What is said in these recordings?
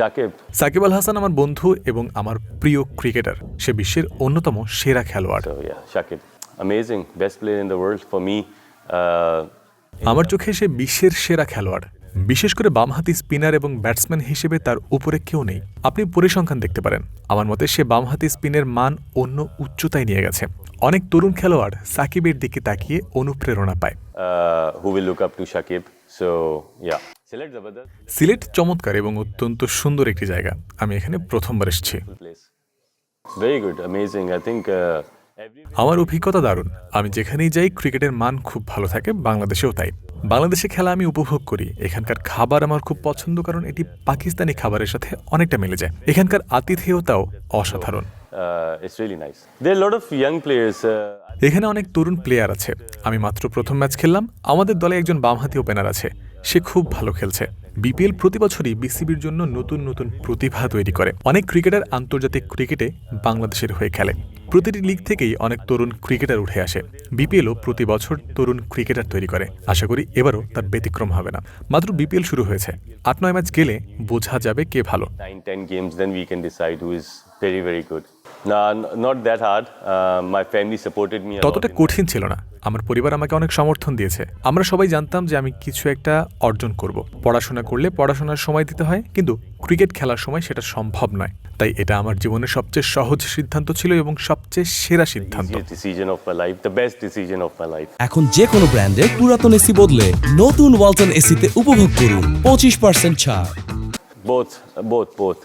Shakib. Shakib Al Hasan আমার বন্ধু এবং আমার প্রিয় ক্রিকেটার সে বিশ্বের অন্যতম সেরা খেলোয়াড়. Amazing. Best player in the world for me. Uh, আমার চোখে সে বিশ্বের সেরা খেলোয়াড় বিশেষ করে বামহাতি স্পিনার এবং ব্যাটসম্যান হিসেবে তার উপরে কেউ নেই আপনি পরিসংখ্যান দেখতে পারেন আমার মতে সে বামহাতি স্পিনের মান অন্য উচ্চতায় নিয়ে গেছে অনেক তরুণ খেলোয়াড় সাকিবের দিকে তাকিয়ে অনুপ্রেরণা পায় uh, who will look up to Sylhet চমৎকার এবং অত্যন্ত সুন্দর একটি জায়গা। আমি এখানে প্রথমবার এসেছি। Uh, আমার অভিজ্ঞতা দারুণ। আমি যেখানেই যাই ক্রিকেটের মান খুব ভালো থাকে বাংলাদেশেও তাই। বাংলাদেশে খেলা আমি উপভোগ করি। এখানকার খাবার আমার খুব পছন্দ কারণ এটি পাকিস্তানি খাবারের সাথে অনেকটা মিলে যায়। এখানকার আতিথেয়তাও অসাধারণ। A lot of young players. Uh, এখানে অনেক তরুণ প্লেয়ার আছে। আমি মাত্র প্রথম ম্যাচ খেললাম। আমাদের দলে একজন বামহাতি ওপেনার আছে। সে খুব ভালো খেলছে। বিপিএল প্রতি বছরই বিসিবির জন্য নতুন নতুন প্রতিভা তৈরি করে। অনেক ক্রিকেটার আন্তর্জাতিক ক্রিকেটে বাংলাদেশের হয়ে খেলে। প্রতিটি লিগ থেকেই অনেক তরুণ ক্রিকেটার উঠে আসে। বিপিএলও প্রতি বছর তরুণ ক্রিকেটার তৈরি করে। আশা করি এবারও তার ব্যতিক্রম হবে না। মাত্র বিপিএল শুরু হয়েছে। আট নয় ম্যাচ গেলে বোঝা যাবে কে ভালো। Uh, my family supported me a lot. ততটা কঠিন ছিল না। আমার পরিবার আমাকে অনেক সমর্থন দিয়েছে। আমরা সবাই জানতাম যে আমি কিছু একটা অর্জন করব। পড়াশোনা করলে পড়াশোনার সময় দিতে হয় কিন্তু ক্রিকেট খেলার সময় সেটা সম্ভব নয়। তাই এটা আমার জীবনের সবচেয়ে সহজ সিদ্ধান্ত ছিল এবং সবচেয়ে সেরা সিদ্ধান্ত. এখন যে কোনো ব্র্যান্ডের পুরাতন এসি বদলে নতুন ওয়ালটন এসিতে উপভোগ করুন। পঁচিশ পার্সেন্ট ছাড়। Both, both, both.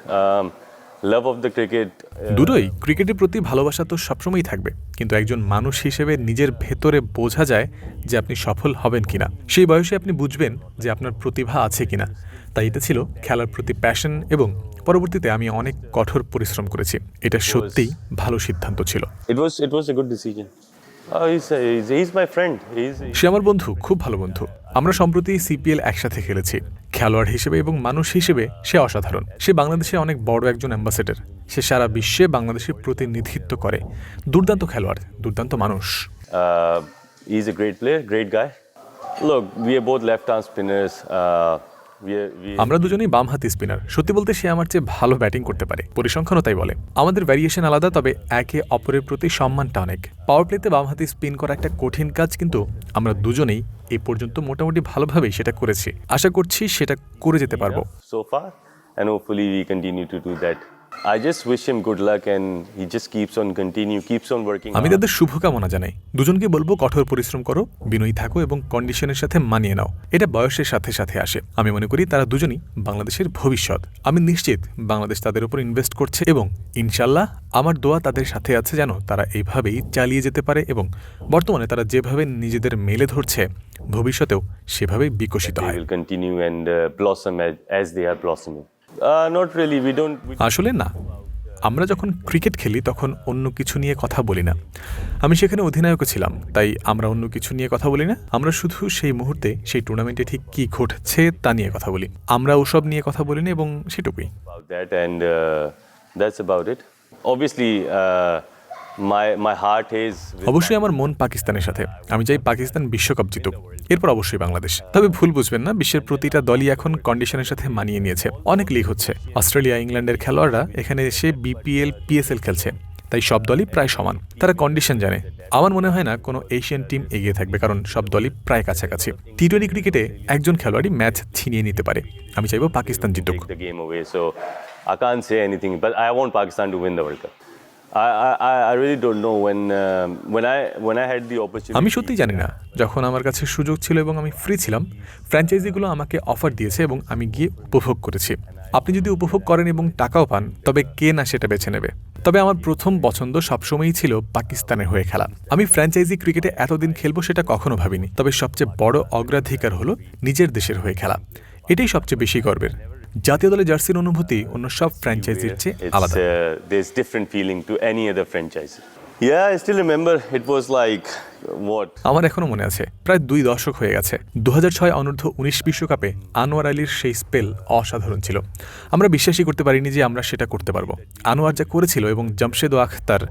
Um, of the cricket. দুটোই ক্রিকেটের প্রতি ভালোবাসা তো সবসময়ই থাকবে কিন্তু একজন মানুষ হিসেবে নিজের ভেতরে বোঝা যায় যে আপনি সফল হবেন কিনা সেই বয়সে আপনি বুঝবেন যে আপনার প্রতিভা আছে কিনা তাই এটা ছিল খেলার প্রতি প্যাশন এবং পরবর্তীতে আমি অনেক কঠোর পরিশ্রম করেছি এটা সত্যিই ভালো সিদ্ধান্ত ছিল it was it was a good decision. Oh, সে আমার বন্ধু খুব ভালো বন্ধু। আমরা সম্প্রতি সিপিএল একসাথে খেলেছি। খেলোয়াড় হিসেবে এবং মানুষ হিসেবে সে অসাধারণ। সে বাংলাদেশে অনেক বড় একজন অ্যাম্বাসেডর। সে সারা বিশ্বে বাংলাদেশের প্রতিনিধিত্ব করে। দুর্দান্ত খেলোয়াড় দুর্দান্ত মানুষ। He's a great player, great guy. Look, we are both spinners. Uh, we, আমরা দুজনেই বাম হাতি স্পিনার সত্যি বলতে সে আমার চেয়ে ভালো ব্যাটিং করতে পারে। পরিসংখ্যানও তাই বলে। আমাদের ভ্যারিয়েশন আলাদা তবে একে অপরের প্রতি সম্মানটা অনেক। পাওয়ার প্লেতে বাম হাতি স্পিন করা একটা কঠিন কাজ কিন্তু আমরা দুজনেই এই পর্যন্ত মোটামুটি ভালোভাবেই সেটা করেছি। আশা করছি সেটা করে যেতে পারব। So far and hopefully we continue to do that. I just wish him good luck, and he just keeps on continue, keeps on working. আমি তাদের শুভকামনা জানাই। দুজনকে বলব কঠোর পরিশ্রম করো বিনয়ী থাকো এবং কন্ডিশনের সাথে মানিয়ে নাও। এটা বয়সের সাথে সাথে আসে। আমি মনে করি তারা দুজনই বাংলাদেশের ভবিষ্যৎ। আমি নিশ্চিত বাংলাদেশ তাদের উপর ইনভেস্ট করছে এবং ইনশাল্লাহ আমার দোয়া তাদের সাথে আছে যেন তারা এইভাবেই চালিয়ে যেতে পারে এবং বর্তমানে তারা যেভাবে নিজেদের মেলে ধরছে ভবিষ্যতেও সেভাবেই বিকশিত হয়। Uh, আসলে না। আমরা যখন ক্রিকেট খেলি তখন অন্য কিছু নিয়ে কথা বলি না। আমি সেখানে অধিনায়কও ছিলাম তাই আমরা অন্য কিছু নিয়ে কথা বলি না। আমরা শুধু সেই মুহূর্তে সেই টুর্নামেন্টে ঠিক কি ঘটছে তা নিয়ে কথা বলি। আমরা ওসব নিয়ে কথা বলি না এবং সেটুকুই। That and that's it about অবশ্যই আমার মন পাকিস্তানের সাথে। আমি চাই পাকিস্তান বিশ্বকাপ জিতুক। এরপর অবশ্যই বাংলাদেশ। তবে ভুল বুঝবেন না বিশ্বের প্রতিটা দলই এখন কন্ডিশনের সাথে মানিয়ে নিয়েছে। অনেক লিগ হচ্ছে। অস্ট্রেলিয়া ইংল্যান্ডের খেলোয়াড়রা এখানে এসে বিপিএল পিএসএল খেলছে। তাই সব দলই প্রায় সমান। তারা কন্ডিশন জানে। আমার মনে হয় না কোনো এশিয়ান টিম এগিয়ে থাকবে কারণ সব দলই প্রায় কাছাকাছি। টি টোয়েন্টি ক্রিকেটে একজন খেলোয়াড়ই ম্যাচ ছিনিয়ে নিতে পারে। আমি চাইব Pakistan জিতুক। I can't say anything, but I want Pakistan to win the World Cup. আমি সত্যিই জানি না। যখন আমার কাছে সুযোগ ছিল এবং আমি ফ্রি ছিলাম ফ্র্যাঞ্চাইজিগুলো আমাকে অফার দিয়েছে এবং আমি গিয়ে উপভোগ করেছি। আপনি যদি উপভোগ করেন এবং টাকাও পান, তবে কে না সেটা বেছে নেবে? তবে আমার প্রথম পছন্দ সবসময়ই ছিল পাকিস্তানের হয়ে খেলা। আমি ফ্র্যাঞ্চাইজি ক্রিকেটে এতদিন খেলব সেটা কখনো ভাবিনি। তবে সবচেয়ে বড় অগ্রাধিকার হলো নিজের দেশের হয়ে খেলা। এটাই সবচেয়ে বেশি গর্বের। জাতীয় দলে জার্সির অনুভূতি অন্য সব ফ্র্যাঞ্চাইজির চেয়ে আলাদা there's different feeling to any other franchise. Yeah, I still remember. It was like what? আমার এখনও মনে আছে প্রায় দুই দশক হয়ে গেছে দু ছয় অনূর্ধ্ব উনিশ বিশ্বকাপে আনোয়ার আলীর সেই স্পেল অসাধারণ ছিল আমরা বিশ্বাসই করতে পারিনি যে আমরা সেটা করতে পারব আনোয়ার যা করেছিল এবং জামশেদ ও আখতার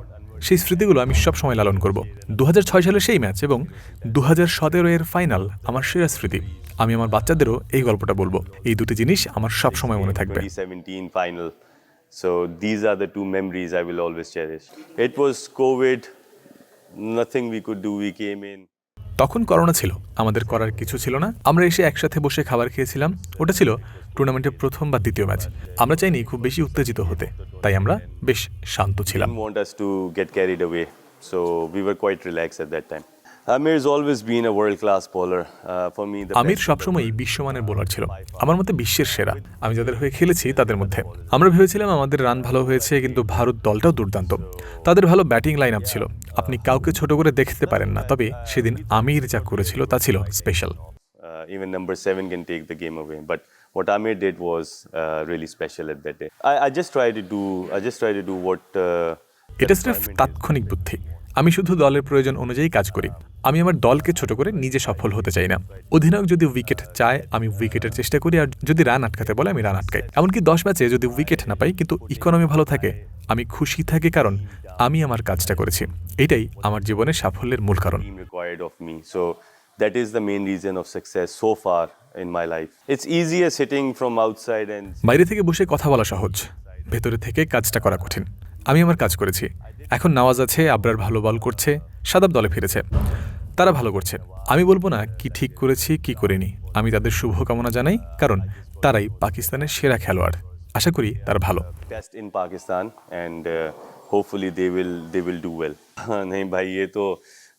সেই স্মৃতিগুলো আমি সব সময় লালন করব দু সালের সেই ম্যাচ এবং দু হাজার সতেরো এর ফাইনাল আমার সেরা স্মৃতি আমি আমার বাচ্চাদেরও এই গল্পটা বলব। এই দুটি জিনিস আমার সব সময় মনে থাকবে। So these are the two memories I will always cherish. It was COVID, nothing we could do, we came in. তখন করোনা ছিল। আমাদের করার কিছু ছিল না। আমরা এসে একসাথে বসে খাবার খেয়েছিলাম। ওটা ছিল টুর্নামেন্টের প্রথম বা দ্বিতীয় ম্যাচ আমরা চাইনি খুব বেশি উত্তেজিত হতে। তাই আমরা বেশ শান্ত ছিলাম। Want us to get carried away so we were quite relax at that time Uh, Amir সবসময় বিশ্বমানের বোলার ছিল। আমার মতে বিশ্বের সেরা। আমি যাদের হয়ে খেলেছি তাদের মধ্যে। আমরা ভেবেছিলাম আমাদের রান ভালো হয়েছে কিন্তু ভারত দলটাও দুর্দান্ত। তাদের ভালো ব্যাটিং লাইন আপ ছিল। আপনি কাউকে ছোট করে দেখতে পারেন না তবে সেদিন আমির যা করেছিল তা ছিল special uh, What Amir did was uh, really special at that day. I, I just tried to do, I just tried to do what... Uh, এটা স্রেফ তাৎক্ষণিক বুদ্ধি। আমি শুধু দলের প্রয়োজন অনুযায়ী কাজ করি। আমি আমার দলকে ছোট করে নিজে সফল হতে চাই না। অধিনায়ক যদি উইকেট চায় আমি উইকেটের চেষ্টা করি আর যদি রান আটকাতে বলে আমি রান আটকাই। এমনকি দশ ম্যাচে যদি উইকেট না পাই কিন্তু ইকোনমি ভালো থাকে আমি খুশি থাকি কারণ আমি আমার কাজটা করেছি। এটাই আমার জীবনের সাফল্যের মূল কারণ। Team required of me. So that is the main reason of success so far in my life. It's easier sitting from outside and বাইরে থেকে বসে কথা বলা সহজ। ভেতরে থেকে কাজটা করা কঠিন। আমি আমার কাজ করেছি। এখন নাওয়াজ আছে, আবরার ভালো বল করছে, সাদাব দলে ফিরেছে। তারা ভালো করছে। আমি বলব না কি ঠিক করেছি, কি করিনি। আমি তাদের শুভকামনা জানাই, কারণ তারাই পাকিস্তানের সেরা খেলোয়াড়। আশা করি তারা ভালো। In Pakistan hopefully they will they will do well নেই ভাই, এ তো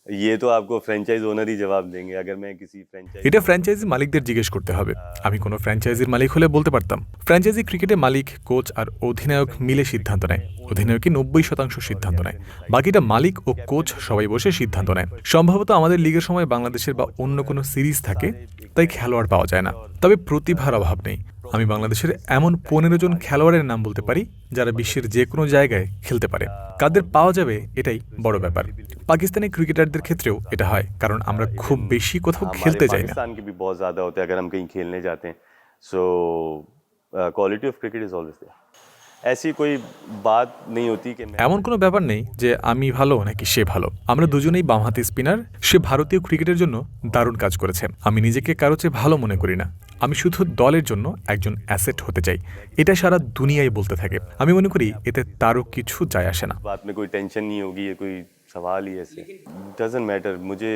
ये तो आपको फ्रेंचाइज ओनर ही जवाब देंगे अगर मैं किसी फ्रेंचाइज এটা ফ্র্যাঞ্চাইজি মালিকদের জিজ্ঞেস করতে হবে আমি কোনো ফ্র্যাঞ্চাইজির মালিক হলে বলতে পারতাম ফ্র্যাঞ্চাইজি ক্রিকেটে মালিক কোচ আর অধিনায়ক মিলে সিদ্ধান্ত নেয় অধিনায়কই নব্বই শতাংশ সিদ্ধান্ত নেয় বাকিটা মালিক ও কোচ সবাই বসে সিদ্ধান্ত নেয় সম্ভবত আমাদের লিগের সময় বাংলাদেশের বা অন্য কোনো সিরিজ থাকে তাই খেলোয়াড় পাওয়া যায় না তবে প্রতিভার অভাব নেই আমি বাংলাদেশের এমন পনেরো জন খেলোয়াড়ের নাম বলতে পারি যারা বিশ্বের যে কোনো জায়গায় খেলতে পারে। কাদের পাওয়া যাবে এটাই বড় ব্যাপার। পাকিস্তানি ক্রিকেটারদের ক্ষেত্রেও এটা হয় কারণ আমরা খুব বেশি কোথাও খেলতে যাই না। So quality of cricket is always এমন কোনো ব্যাপার নেই যে আমি ভালো নাকি সে ভালো আমরা দুজনেই বামহাতি স্পিনার সে ভারতীয় ক্রিকেটের জন্য দারুণ কাজ করেছে আমি নিজেকে কারো চেয়ে ভালো মনে করি না আমি শুধু দলের জন্য একজন অ্যাসেট হতে চাই এটা সারা দুনিয়ায় বলতে থাকে আমি মনে করি এতে তারও কিছু যায় আসে না बात में कोई टेंशन नहीं होगी ये कोई सवाल ही ऐसे डजेंट मैटर मुझे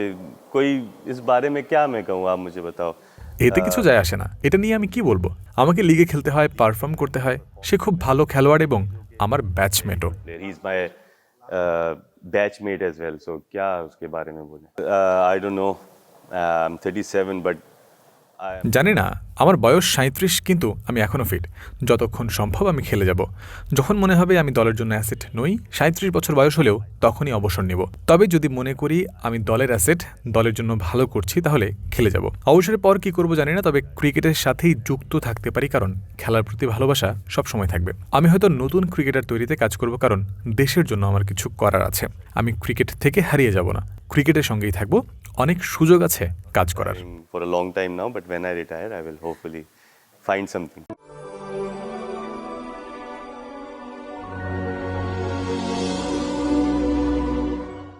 कोई इस बारे में क्या मैं कहूँ आप मुझे बताओ এতে কিছু যায় আসে না এটা নিয়ে আমি কি বলবো আমাকে লিগে খেলতে হয় পারফর্ম করতে হয় সে খুব ভালো খেলোয়াড় এবং আমার ব্যাচমেটও player. He's my uh, batchmate as well. So क्या उसके बारे में बोले? I don't know. Uh, I'm 37, but I am জানি না, আমার বয়স সাঁত্রিশ কিন্তু আমি এখনও ফিট যতক্ষণ সম্ভব আমি খেলে যাব। যখন মনে হবে আমি দলের জন্য অ্যাসেট নই সাঁত্রিশ বছর বয়স হলেও তখনই অবসর নেব। তবে যদি মনে করি আমি দলের অ্যাসেট দলের জন্য ভালো করছি, তাহলে খেলে যাব। অবসরের পর কি করব জানি না, তবে ক্রিকেটের সাথেই যুক্ত থাকতে পারি, কারণ খেলার প্রতি ভালোবাসা সব সময় থাকবে। আমি হয়তো নতুন ক্রিকেটার তৈরিতে কাজ করব, কারণ দেশের জন্য আমার কিছু করার আছে। আমি ক্রিকেট থেকে হারিয়ে যাব না। ক্রিকেটের সঙ্গেই থাকব। অনেক সুযোগ আছে কাজ করার। For a long time now but when I retire I will hopefully find something